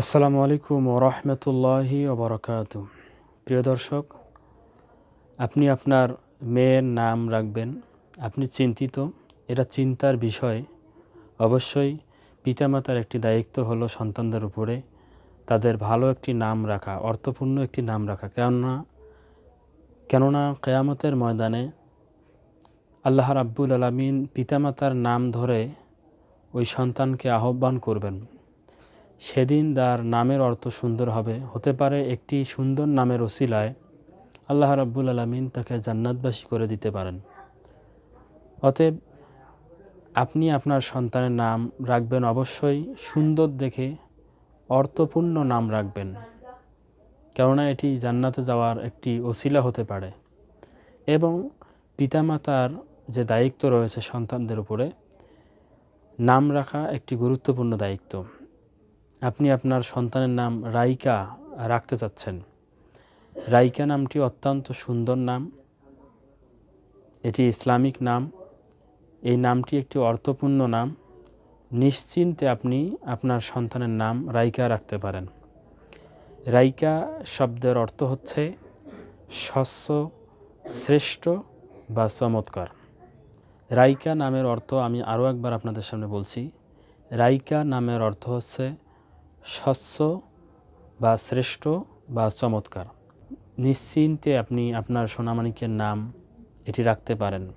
আসসালামু আলাইকুম ওরহমতুল্লাহি ওবরাকাত প্রিয় দর্শক, আপনি আপনার মেয়ের নাম রাখবেন, আপনি চিন্তিত, এটা চিন্তার বিষয়। অবশ্যই পিতামাতার একটি দায়িত্ব হলো সন্তানদের উপরে তাদের ভালো একটি নাম রাখা, অর্থপূর্ণ একটি নাম রাখা। কেননা কেননা কেয়ামতের ময়দানে আল্লাহ রাব্বুল আলমিন পিতামাতার নাম ধরে ওই সন্তানকে আহ্বান করবেন। সেদিন তার নামের অর্থ সুন্দর হবে। হতে পারে একটি সুন্দর নামের ওসিলায় আল্লাহ রাব্বুল আলমিন তাকে জান্নাতবাসী করে দিতে পারেন। অতএব আপনি আপনার সন্তানের নাম রাখবেন অবশ্যই, সুন্দর দেখে অর্থপূর্ণ নাম রাখবেন। কেননা এটি জান্নাতে যাওয়ার একটি ওসিলা হতে পারে। এবং পিতামাতার যে দায়িত্ব রয়েছে সন্তানদের উপরে, নাম রাখা একটি গুরুত্বপূর্ণ দায়িত্ব। আপনি আপনার সন্তানের নাম রাইকা রাখতে চাচ্ছেন। রাইকা নামটি অত্যন্ত সুন্দর নাম। এটি ইসলামিক নাম। এই নামটি একটি অর্থপূর্ণ নাম। নিশ্চিন্তে আপনি আপনার সন্তানের নাম রাইকা রাখতে পারেন। রাইকা শব্দের অর্থ হচ্ছে স্বচ্ছ, শ্রেষ্ঠ বা চমৎকার। রাইকা নামের অর্থ আমি আরও একবার আপনাদের সামনে বলছি। রাইকা নামের অর্থ হচ্ছে স্বচ্ছ বা শ্রেষ্ঠ বা চমৎকার। নিশ্চিন্তে আপনি আপনার সোনামানিকের নাম এটি রাখতে পারেন।